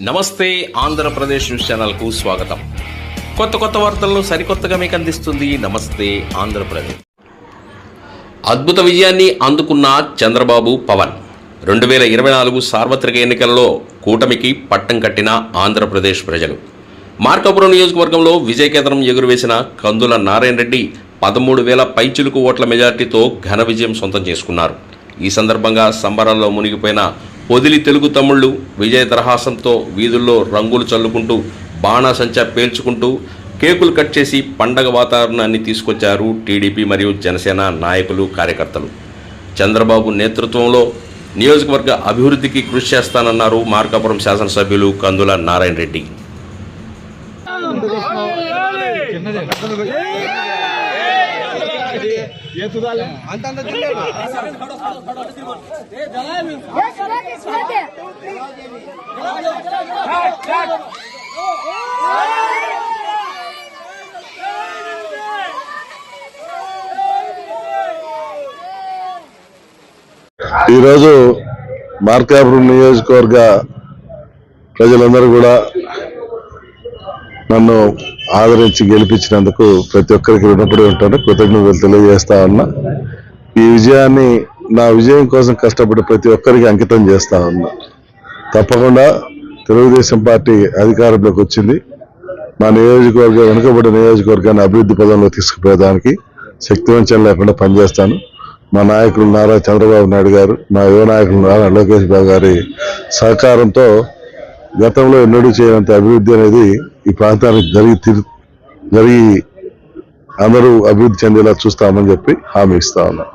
నమస్తే ఆంధ్రప్రదేశ్ న్యూస్ ఛానల్కు స్వాగతం. కొత్త కొత్త వార్తలను సరికొత్తగా మీకు అందిస్తుంది నమస్తే ఆంధ్రప్రదేశ్. అద్భుత విజయాన్ని అందుకున్న చంద్రబాబు పవన్. రెండు వేల ఇరవై నాలుగు సార్వత్రిక ఎన్నికల్లో కూటమికి పట్టం కట్టిన ఆంధ్రప్రదేశ్ ప్రజలు. మార్కాపురం నియోజకవర్గంలో విజయకేతనం ఎగురవేసిన కందుల నారాయణ రెడ్డి పదమూడు వేల పైచిలుకు ఓట్ల మెజార్టీతో ఘన విజయం సొంతం చేసుకున్నారు. ఈ సందర్భంగా సంబరాల్లో మునిగిపోయిన పొదిలి తెలుగు తమ్ముళ్ళు విజయ దరహాసంతో వీధుల్లో రంగులు చల్లుకుంటూ బాణాసంచా పేల్చుకుంటూ కేకులు కట్ చేసి పండగ వాతావరణాన్ని తీసుకొచ్చారు టీడీపీ మరియు జనసేన నాయకులు కార్యకర్తలు. చంద్రబాబు నేతృత్వంలో నియోజకవర్గ అభివృద్ధికి కృషి చేస్తానన్నారు మార్కాపురం శాసనసభ్యులు కందుల Narayana Reddy Yes, let it, let it. ఈరోజు మార్కాపురం నియోజకవర్గ ప్రజలందరూ కూడా నన్ను ఆదరించి గెలిపించినందుకు ప్రతి ఒక్కరికి రుణపడి ఉంటాను. కృతజ్ఞతలు తెలియజేస్తా ఉన్నా. ఈ విజయాన్ని నా విజయం కోసం కష్టపడి ప్రతి ఒక్కరికి అంకితం చేస్తా ఉన్నా. తప్పకుండా తెలుగుదేశం పార్టీ అధికారంలోకి వచ్చింది. మా నియోజకవర్గం వెనుకబడి నియోజకవర్గాన్ని అభివృద్ధి పదంలో తీసుకుపోయేదానికి శక్తివంచం లేకుండా పనిచేస్తాను. మా నాయకులు నారా చంద్రబాబు నాయుడు గారు మా యువ నాయకులు నారా లోకేష్ బాబు గారి సహకారంతో గతంలో ఎన్నడూ చేయనంత అభివృద్ధి అనేది ఈ ప్రాంతానికి జరిగి జరిగి అందరూ అభివృద్ధి చెందేలా చూస్తామని చెప్పి హామీ ఇస్తా ఉన్నాం.